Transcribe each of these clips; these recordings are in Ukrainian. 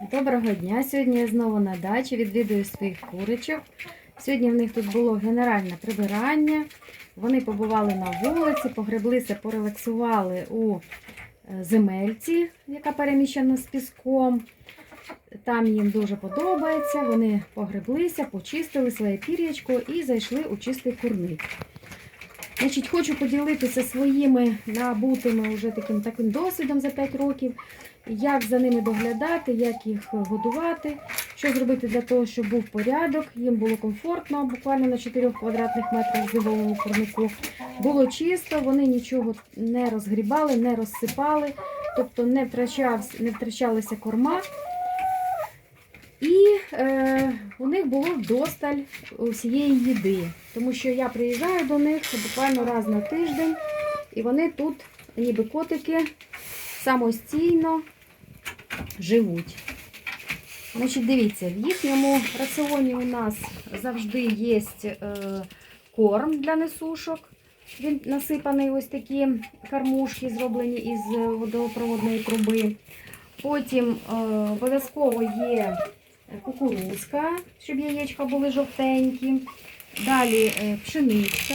Доброго дня! Сьогодні я знову на дачі відвідую своїх курочок. Сьогодні в них тут було генеральне прибирання. Вони побували на вулиці, погреблися, порелаксували у е, земельці, яка переміщена з піском. Там їм дуже подобається. Вони погреблися, почистили своє пір'ячко і зайшли у чистий курник. Значить, хочу поділитися своїми набутими вже таким таким досвідом за 5 років, як за ними доглядати, як їх годувати, що зробити для того, щоб був порядок, їм було комфортно, буквально на 4 квадратних метрах в зимовому курнику. Було чисто, вони нічого не розгрібали, не розсипали, тобто не, втрачався, не втрачалася корма. І е, у них було вдосталь всієї їди, тому що я приїжджаю до них буквально раз на тиждень, і вони тут, ніби котики, самостійно живуть. Значить, дивіться, в їхньому раціоні у нас завжди є е, корм для несушок. Він насипаний ось такі кормушки, зроблені із водопроводної труби. Потім е, обов'язково є кукурузка, щоб яєчка були жовтенькі. Далі е, пшениця,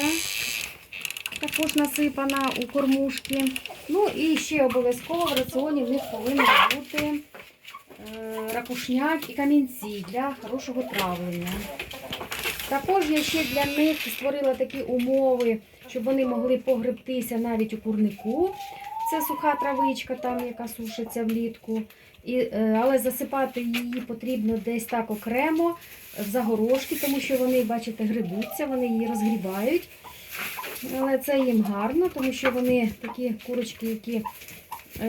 також насипана у кормушки. Ну і ще обов'язково в раціоні в них повинні бути е, ракушняк і камінці для хорошого травлення. Також я ще для них створила такі умови, щоб вони могли погребтися навіть у курнику. Це суха травичка, там, яка сушиться влітку. І, е, але засипати її потрібно десь так окремо в загорожки, тому що вони, бачите, грибуться, вони її розгрібають. Але це їм гарно, тому що вони такі курочки, які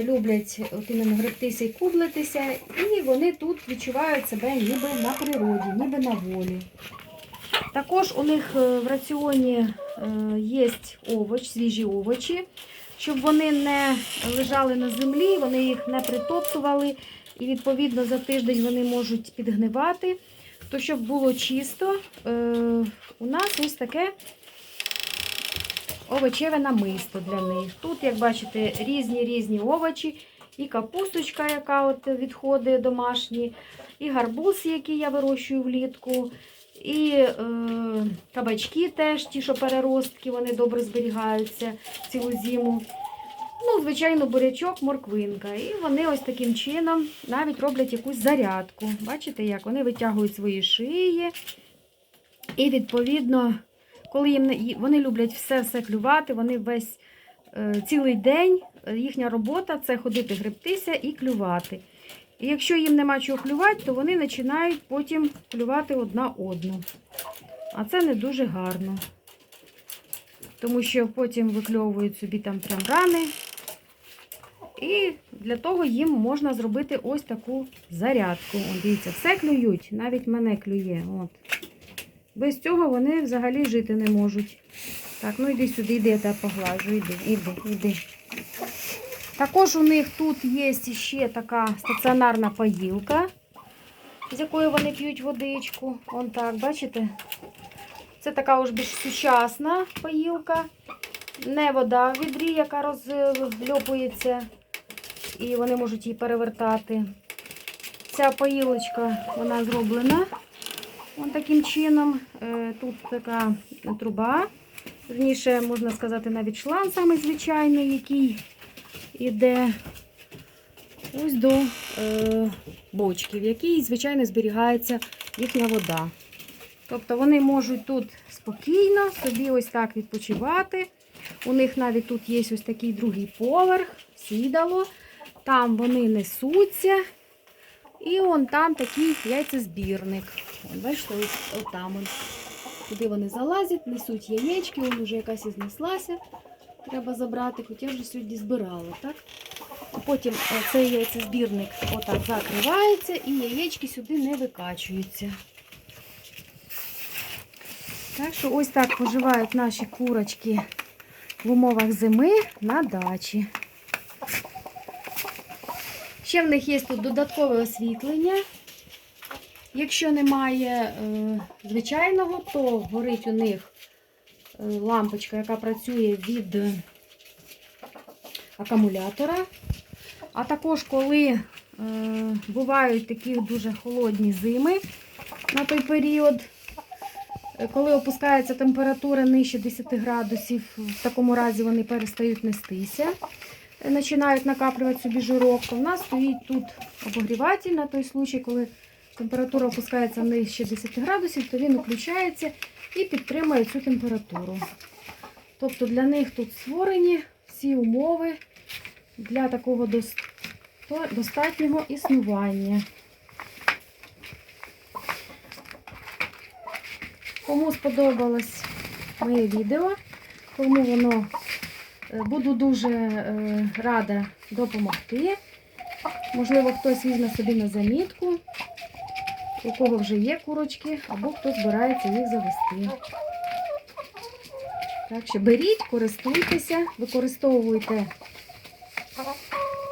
люблять от іменно гребтися і кублитися, і вони тут відчувають себе ніби на природі, ніби на волі. Також у них е, в раціоні є овоч, свіжі овочі, щоб вони не лежали на землі, вони їх не притоптували, і відповідно за тиждень вони можуть підгнивати. То щоб було чисто, е, у нас ось таке овочеве намисто для них. Тут, як бачите, різні різні овочі, і капусточка, яка от відходить домашні, і гарбуз, який я вирощую влітку. І е, кабачки теж, ті, що переростки, вони добре зберігаються цілу зиму. Ну, звичайно, бурячок, морквинка. І вони ось таким чином навіть роблять якусь зарядку. Бачите, як? Вони витягують свої шиї. І, відповідно, коли їм вони люблять все-все клювати, вони весь е, цілий день, е, їхня робота це ходити гребтися і клювати. І якщо їм нема чого клювати, то вони починають потім клювати одна одну. А це не дуже гарно. Тому що потім викльовують собі там прям рани. І для того їм можна зробити ось таку зарядку. От, дивіться, все клюють, навіть мене клює. От. Без цього вони взагалі жити не можуть. Так, ну йди сюди, йди, я тебе поглажу, іди, іди, іди. Також у них тут є ще така стаціонарна поїлка, з якої вони п'ють водичку. Вон так, бачите? Це така уж більш сучасна поїлка. Не вода в відрі, яка розльопується, і вони можуть її перевертати. Ця поїлочка, вона зроблена ось таким чином. Е, Тут така труба, верніше, можна сказати, навіть шланг самий звичайний, який іде ось до е, бочки, в якій, звичайно, зберігається їхня вода. Тобто вони можуть тут спокійно собі ось так відпочивати. У них навіть тут є ось такий другий поверх, сідало. Там вони несуться. І он там такий яйцезбірник. Вон, бачите, ось отам. он. Туди вони залазять, несуть яєчки, вон вже якась із неслася. Треба забрати, хоча вже сьогодні збирали, так? Потім е, цей яйцезбірник отак закривається і яєчки сюди не викачуються. Так що ось так поживають наші курочки в умовах зими на дачі. Ще в них є тут додаткове освітлення. Якщо немає е, звичайного, то горить у них лампочка, яка працює від акумулятора. А також, коли Е, бувають такі дуже холодні зими на той період. Е, Коли опускається температура нижче 10 градусів, в такому разі вони перестають нестися, е, починають накаплювати собі жирок. То в нас стоїть тут обогріватель на той случай, коли температура опускається нижче 10 градусів, то він включається і підтримує цю температуру. Тобто для них тут створені всі умови для такого достатнього існування. Кому сподобалось моє відео, кому воно е, буду дуже е, рада допомогти. Можливо, хтось візьме собі на замітку, у кого вже є курочки, або хто збирається їх завести. Так що беріть, користуйтеся, використовуйте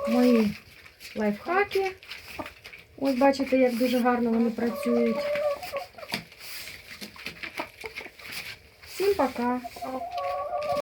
мої лайфхаки. Ось бачите, як дуже гарно вони працюють. Всім пока!